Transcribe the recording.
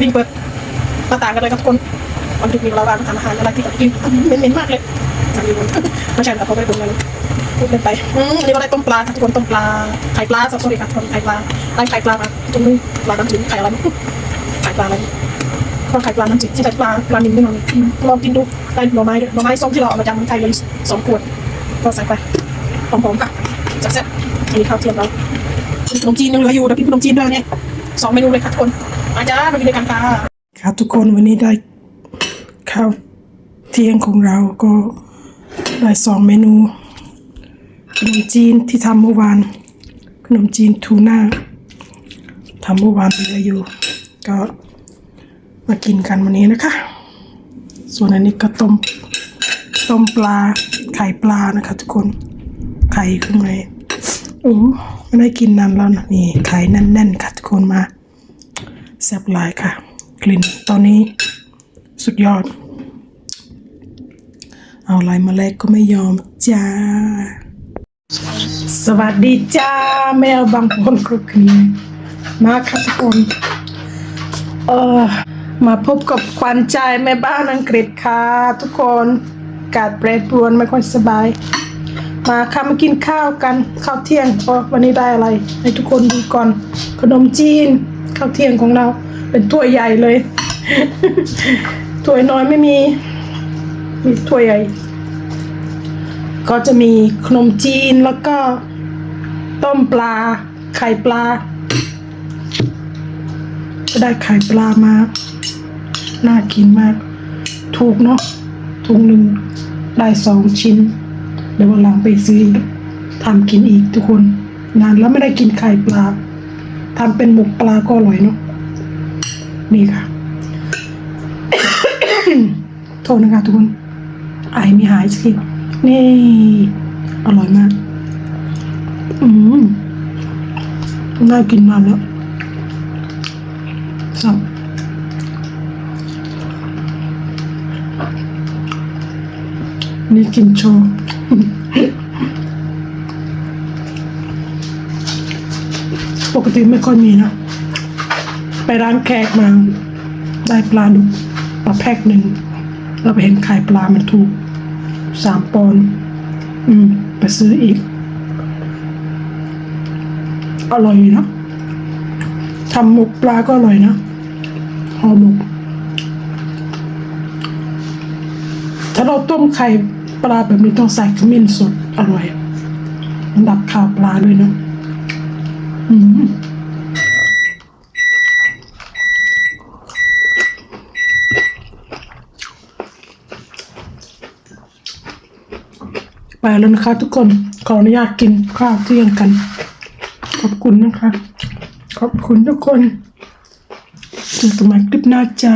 วิ่งเปิดหน้าต่างกันเลยครับทุกคนวันดึกมีเราบ้างทำอาหารอะไรที่แบบกินเหม็นๆมากเลยสามีผมไม่ใช่แต่เขาไม่ได้ผลงานพูดเล่นไปอืมอันนี้ก็ได้ต้มปลาครับทุกคนต้มปลาไข่ปลาสดๆครับทุกคนไข่ปลาได้ไข่ปลามาตรงนี้ปลาน้ำจืดไข่อะไรไม่รู้ไข่ปลาอะไรก็ไข่ปลาน้ำจืดที่ไข่ปลาปลานิ่มนิดหน่อยอืมลองกินดูได้หน่อไม้ด้วยหน่อไม้ส้มที่เราเอามาจากเมืองไทยเลยสองขวดก็ใส่ไปหอมๆค่ะแซ่บๆอันนี้ข้าวเที่ยงเราขนมจีนยังเหลืออยู่เดี๋ยวกินขนมจีนด้วยเนี่ยสองเมนูเลยค่ะทุกคน อาจารย์มากินด้วยกันค่ะครับทุกคนวันนี้ได้ข้าวเที่ยงของเราก็ได้สองเมนู ขนมจีนที่ทำเมื่อวาน ขนมจีนทูน่าทำเมื่อวานเหลืออยู่ ก็มากินกันวันนี้นะคะ ส่วนอันนี้ก็ต้มต้มปลาไข่ปลานะคะ ทุกคนไข่ข้างในโอ้ไม่ได้กินนานแล้วนะนี่ไข่แน่นๆค่ะทุกคนมา แซ่บหลายค่ะ กลิ่นตอนนี้สุดยอด เอาอะไรมาแลกก็ไม่ยอมจ้า สวัสดีจ้า แมวบางคนครุกคลีมาค่ะทุกคนเออมาพบกับควันใจแม่บ้านอังกฤษค่ะ ทุกคนอากาศแปรปรวนไม่ค่อยสบาย มาค่ะมากินข้าวกันข้าวเที่ยงเพราะวันนี้ได้อะไร ให้ทุกคนดูก่อน ขนมจีนข้าวเที่ยงของเรา เป็นถ้วยใหญ่เลยถ้วยน้อยไม่มี มีถ้วยใหญ่ ก็จะมีขนมจีนแล้วก็ ต้มปลา ไข่ปลาก็ได้ไข่ปลามา น่ากินมาก ถูกเนาะถุงหนึ่งได้สองชิ้น เดี๋ยววันหลังไปซื้อทำกินอีกทุกคน นานแล้วไม่ได้กินไข่ปลาทำเป็นหมกปลาก็อร่อยเนาะนี่ค่ะโทษนะคะทุกคนไอมีหายสักทีนี่อร่อยมาก อืมน่ากินมากแล้วสับ นี่กินโชว์ปกติไม่ค่อยมีนะ ไปร้านแขกมา ได้ปลาดุกมาแพ็คหนึ่งแล้วไปเห็นขายปลามันถูกสามปอนด์อืม ไปซื้ออีก อร่อยนะทำหมกปลาก็อร่อยนะห่อหมกถ้าเราต้มไข่ ปลาแบบนี้ต้องใส่ขมิ้นสดอร่อยมันดับข่าวปลาด้วยเนาะอืมไปแล้วนะคะทุกคน ขออนุญาตกินข้าวเที่ยงกัน ขอบคุณนะคะ ขอบคุณทุกคนเจอกันใหม่คลิปหน้าจ้า